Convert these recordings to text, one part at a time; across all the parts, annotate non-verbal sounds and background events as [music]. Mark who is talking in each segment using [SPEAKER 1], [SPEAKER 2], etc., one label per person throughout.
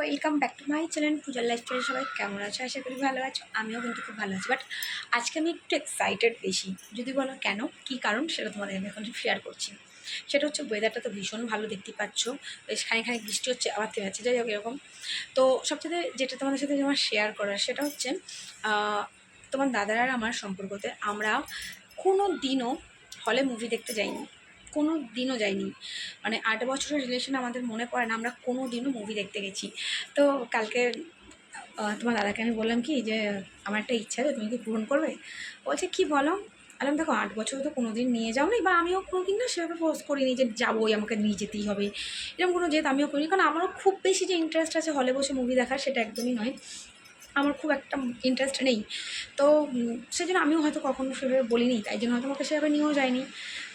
[SPEAKER 1] Welcome back to my channel পূজার lifestyle সবাই কেমন আছো? আশা করি ভালো আছো। আমিও কিন্তু খুব ভালো আছি। বাট আজকে আমি একটু এক্সাইটেড বেশি। যদি বলো কেন, কি কারণ, সেটা তোমাদের আমি এখন শেয়ার করছি। সেটা হচ্ছে ওয়েদারটা তো ভীষণ ভালো দেখতে পাচ্ছ। বেশ খানিক বৃষ্টি হচ্ছে, আবার থেমে যাচ্ছে যাই হোক, এরকম। তো সবচেয়ে যেটা তোমাদের সাথে আমার শেয়ার করার, সেটা হচ্ছে তোমার দাদার আর আমার সম্পর্কতে আমরা কোনো দিনও হলে মুভি দেখতে যাইনি। কোনো দিনও যাইনি মানে আট বছরের রিলেশন আমাদের মনে পড়ে না, আমরা কোনো দিনও মুভি দেখতে গেছি। তো কালকে তোমার দাদাকে আমি বললাম কি যে, আমার একটা ইচ্ছা আছে, তুমি কি পূরণ করবে? বলছে, কি বলো? আলাম দেখো, আট বছর তো কোনো দিন নিয়ে যাও নি বা আমিও কোনো দিন না সেভাবে ফোর্স করিনি যে যাবোই, আমাকে নিয়ে যেতেই হবে। এরকম কোনো যেহেতু আমিও করিনি। কারণ আমারও খুব বেশি যে ইন্টারেস্ট আছে হলে বসে মুভি দেখার, সেটা একদমই নয়। আমার খুব একটা ইন্টারেস্ট নেই। তো সেজন্য আমিও হয়তো কখনো সেভাবে বলিনি তাই জন্য হয়তো আমাকে সেভাবে নিয়েও যায়নি।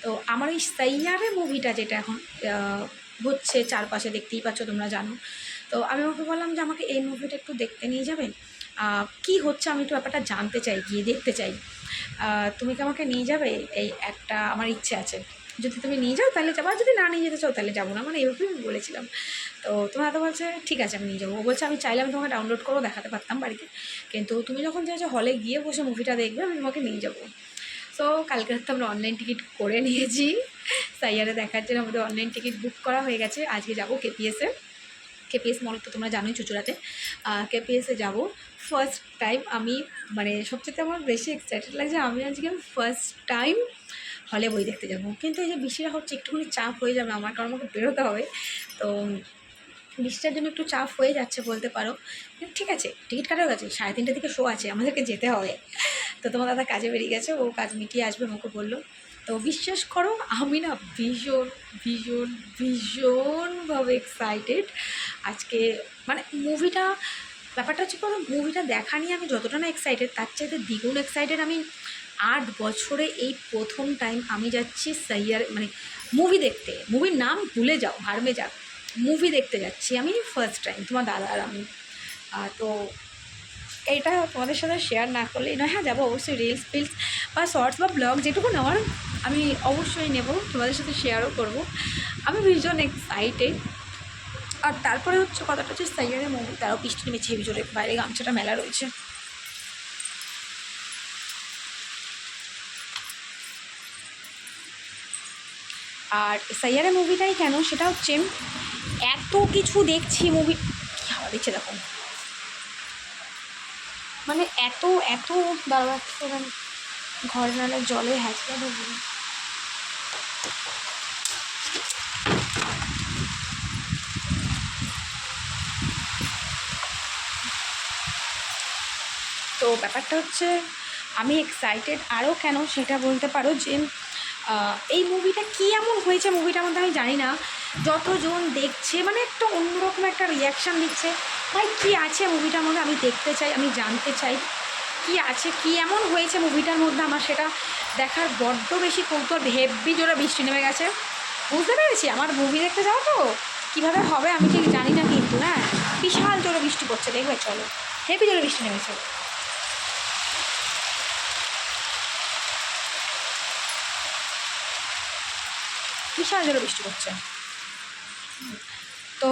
[SPEAKER 1] তো আমার ওই সাইয়ারে মুভিটা যেটা এখন হচ্ছে চারপাশে দেখতেই পাচ্ছ তোমরা জানো। তো আমি ওকে বললাম যে আমাকে এই মুভিটা একটু দেখতে নিয়ে আহ, কি হচ্ছে? আমি একটু ব্যাপারটা জানতে চাই গিয়ে দেখতে চাই। তুমি কি আমাকে নিয়ে যাবে? এই একটা আমার ইচ্ছে আছে। যদি তুমি নিয়ে যাও, তাহলে যাব। আর যদি না নিয়ে যেতে চাও, তাহলে যাব না। মানে এইভাবেই আমি বলেছিলাম। তো তোমার দাদা বলছে, ঠিক আছে, আমি নিয়ে যাব। ও বলছে, আমি চাইলে আমি তোমাকে ডাউনলোড করব দেখাতে পারতাম বাড়িতে। কিন্তু তুমি যখন চাইছো হলে গিয়ে বসে মুভিটা দেখবে, আমি তোমাকে নিয়ে যাব। সো কালকে রাতে আমরা অনলাইন টিকিট করে নিয়েছি। সাইয়ারে দেখার জন্য আমাদের অনলাইন টিকিট বুক করা হয়ে গেছে। আজকে যাব কেপিএসে কেপিএস মল তো তোমরা জানোই চুচুড়াতে। কেপিএসে যাব। ফার্স্ট টাইম আমি মানে সবচেয়ে আমার বেশি এক্সাইটেড লাগছে আমি আজকে ফার্স্ট টাইম হলে বই দেখতে যাব। কিন্তু এই যে বৃষ্টিটা হচ্ছে, একটুখানি চাপ হয়ে যাবে আমার, কারণ আমাকে বেরোতে হবে। তো বৃষ্টিটার জন্য একটু চাপ হয়ে যাচ্ছে বলতে পারো। ঠিক আছে, টিকিট কাটাও গেছে, সাড়ে তিনটে থেকে শো আছে, আমাদেরকে যেতে হবে। তো তোমার দাদা কাজে বেরিয়ে গেছে, ও কাজ মিটিয়ে আসবে, আমাকে বলল। তো বিশ্বাস করো, আমি না ভীষণ ভীষণ ভীষণভাবে এক্সাইটেড আজকে মানে মুভিটা ব্যাপারটা হচ্ছে কোনো মুভিটা দেখা নিয়ে আমি যতটা না এক্সাইটেড তার চাইতে দ্বিগুণ এক্সাইটেড আমি আট বছরে এই প্রথম টাইম আমি যাচ্ছি সাইয়ার মানে মুভি দেখতে। মুভির নাম ভুলে যাও হারমে যাক। মুভি দেখতে যাচ্ছি আমি ফার্স্ট টাইম তোমার দাদা আর আমি। তো এইটা তোমাদের সাথে শেয়ার না করলেই নয় হ্যাঁ যাব অবশ্যই রিলস ফিলস বা শর্টস বা ব্লগ যেটুকু নেওয়ার, আমি অবশ্যই নেব, তোমাদের সাথে শেয়ারও করব। আমি ভীষণ এক্সাইটেড আর তারপরে হচ্ছে কথাটা হচ্ছে সাইয়ারের মুভি তারাও বৃষ্টি নেমেছে বাইরে গামছাটা মেলা রয়েছে। আর সাইয়ারের মুভিটাই কেন? সেটা হচ্ছে এত কিছু দেখছি মুভি কী হাওয়া দিচ্ছে দেখো। মানে এত এত দাঁড়া ঘর নালে জলে হ্যাঁচড়া ঢুকবে তো ব্যাপারটা হচ্ছে আমি এক্সাইটেড আরও কেন সেটা বলতে পারো যে এই মুভিটা কী এমন হয়েছে? মুভিটার মধ্যে আমি জানি না। যতজন দেখছে মানে একটা অন্যরকম একটা রিয়াকশান দিচ্ছে ভাই, কী আছে মুভিটার মধ্যে? আমি দেখতে চাই, আমি জানতে চাই। কি আছে? কি এমন হয়েছে মুভিটার মধ্যে? আমার সেটা দেখার বড্ড বেশি কৌতূহল হেভি জোরে বৃষ্টি নেমে গেছে। বুঝতে পেরেছি? আমার মুভি দেখতে যাও তো। কীভাবে হবে আমি ঠিক জানি না কিন্তু হ্যাঁ? বিশাল জোরে বৃষ্টি পড়ছে। দেখবে, চলো। হেভি জোরে বৃষ্টি নেমেছে। বিশাল জোরে বৃষ্টি পড়ছে। তো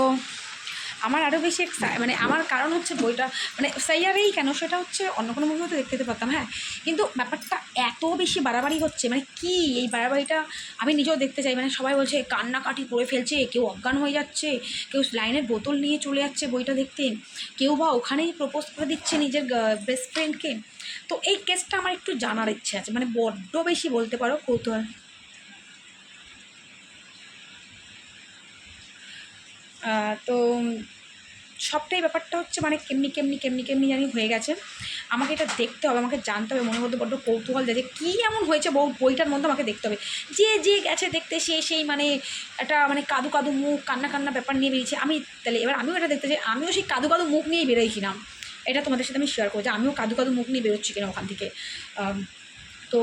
[SPEAKER 1] আমার আরও বেশি মানে আমার কারণ হচ্ছে বইটা মানে সাইয়ারেই কেন? সেটা হচ্ছে অন্য কোনো মুভিও তো দেখতে পারতাম হ্যাঁ। কিন্তু ব্যাপারটা এত বেশি বাড়াবাড়ি হচ্ছে মানে কি এই বাড়াবাড়িটা আমি নিজেও দেখতে চাই মানে সবাই বলছে, কান্নাকাটি করে ফেলছে, কেউ অজ্ঞান হয়ে যাচ্ছে, কেউ লাইনের বোতল নিয়ে চলে যাচ্ছে বইটা দেখতে, কেউ বা ওখানেই প্রপোজ করে দিচ্ছে নিজের বেস্ট ফ্রেন্ডকে তো এই কেসটা আমার একটু জানার ইচ্ছে আছে মানে বড্ড বেশি বলতে পারো কৌতূহল। তো সবটাই ব্যাপারটা হচ্ছে মানে কেমনি কেমনি কেমনি কেমনি জানি হয়ে গেছে। আমাকে এটা দেখতে হবে, আমাকে জানতে হবে, মনের মধ্যে বড্ড কৌতূহল যে কী এমন হয়েছে, বউ বইটার মধ্যে আমাকে দেখতে হবে। যে যে গেছে দেখতে, সে সেই মানে একটা মানে কাদু কাদু মুখ, কান্না কান্না ব্যাপার নিয়ে বেরিয়েছে। আমি তাহলে এবার আমিও এটা দেখতে চাই, আমিও সেই কাদু কাদু মুখ নিয়েই বেরোইছিলাম এটা তোমাদের সাথে আমি শেয়ার করব যে, আমিও কাদু কাদু মুখ নিয়ে বেরোচ্ছি কিনা ওখান থেকে। তো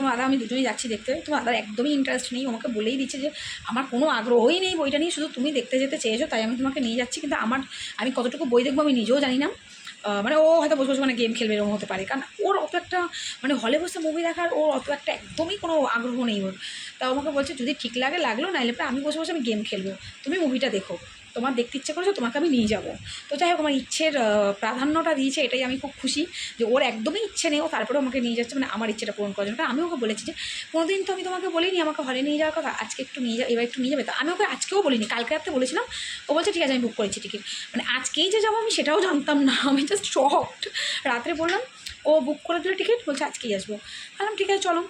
[SPEAKER 1] তোমার দাদা আমি দুজনেই যাচ্ছি দেখতে। তোমার দাদার একদমই ইন্টারেস্ট নেই। আমাকে বলেই দিচ্ছে যে, আমার কোনো আগ্রহই নেই বইটা নিয়ে। শুধু তুমি দেখতে যেতে চেয়েছো, তাই আমি তোমাকে নিয়ে যাচ্ছি। কিন্তু আমার, আমি কতটুকু বই দেখব আমি নিজেও জানি না। মানে ও হয়তো বসে বসে মানে গেম খেলবে এরকম হতে পারে। কারণ ওর অত একটা মানে হলে বসে মুভি দেখার ওর অত একটা একদমই কোনো আগ্রহ নেই ওর। তা আমাকে বলছে, যদি ঠিক লাগে, লাগল, নাইলে পরে আমি বসে বসে আমি গেম খেলব। তুমি মুভিটা দেখো। তোমার দেখতে ইচ্ছে করেছ তোমাকে আমি নিয়ে যাব। তো যাই হোক, আমার ইচ্ছের প্রাধান্যটা দিয়েছে, এটাই আমি খুব খুশি যে ওর একদমই ইচ্ছে নেই, ও তারপরে আমাকে নিয়ে যাচ্ছে মানে আমার ইচ্ছেটা পূরণ করার জন্য। আমি ওকে বলেছি যে, কোনোদিন তো আমি তোমাকে বলিনি, আমাকে হলে নিয়ে যাওয়ার কথা, আজকে একটু নিয়ে যা, এবার একটু নিয়ে যাবে। তো আমি ওকে আজকেও বলিনি, কালকে রাত্রে বলেছিলাম, ও বলছে, ঠিক আছে, আমি বুক করেছি টিকিট মানে আজকেই যে যাব আমি সেটাও জানতাম না, আমি জাস্ট শকড রাত্রে বললাম, ও বুক করে দিল টিকিট বলছে আজকেই আসব। বললাম, ঠিক আছে, চলো।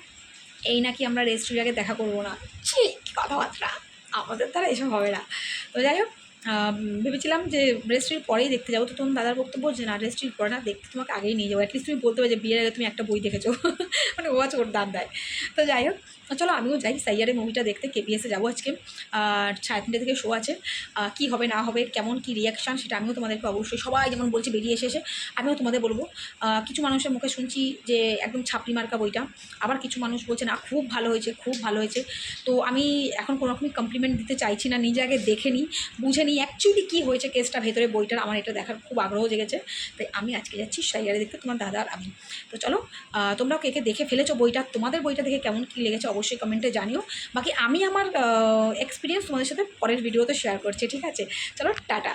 [SPEAKER 1] এই নাকি আমরা রেস্টুরেন্টে দেখা করব না। ঠিক কথাবার্তা। আমাদের দ্বারা এসব হবে না। তো যাই হোক ভেবেছিলাম যে রেস্ট্রির পরেই দেখতে যাব। তো তখন দাদার বক্তব্য যে, না রেস্ট্রির পরে না, দেখতে তোমাকে আগেই নিয়ে যাব। অ্যাটলিস্ট তুমি বলতে পারো যে, বিয়ের আগে তুমি একটা বই দেখেছ। [laughs] মানে ওয়াচ ওর দাম দেয় তো যাই হোক চলো আমিও যাই, সাইয়ারের মুভিটা দেখতে কেপিএসে যাব আজকে। আর সাড়ে তিনটে থেকে শো আছে। কী হবে, না হবে, কেমন, কী রিয়াকশান সেটা আমিও তোমাদেরকে অবশ্যই, সবাই যেমন বলছে, বেরিয়ে এসে এসে আমিও তোমাদের বলব। কিছু মানুষের মুখে শুনছি যে একদম ছাপড়ি মার্কা বইটা, আবার কিছু মানুষ বলছে, না, খুব ভালো হয়েছে, খুব ভালো হয়েছে। তো আমি এখন কোনো রকমই কমপ্লিমেন্ট দিতে চাইছি না, নিজে আগে দেখে নিই, বুঝে নিই অ্যাকচুয়ালি কী হয়েছে কেসটা ভেতরে বইটার, আমার এটা দেখার খুব আগ্রহ জেগেছে। তাই আমি আজকে যাচ্ছি সাইয়ারে দেখতে, তোমার দাদা আর আমি। তো চলো তোমরাও কে কে দেখে ফেলেছো বইটা, তোমাদের বইটা দেখে কেমন কী লেগেছে অবশ্যই কমেন্টে জানিও। বাকি আমি আমার এক্সপিরিয়েন্স তোমাদের সাথে পরের ভিডিওতে শেয়ার করছি, ঠিক আছে? চলো, টাটা।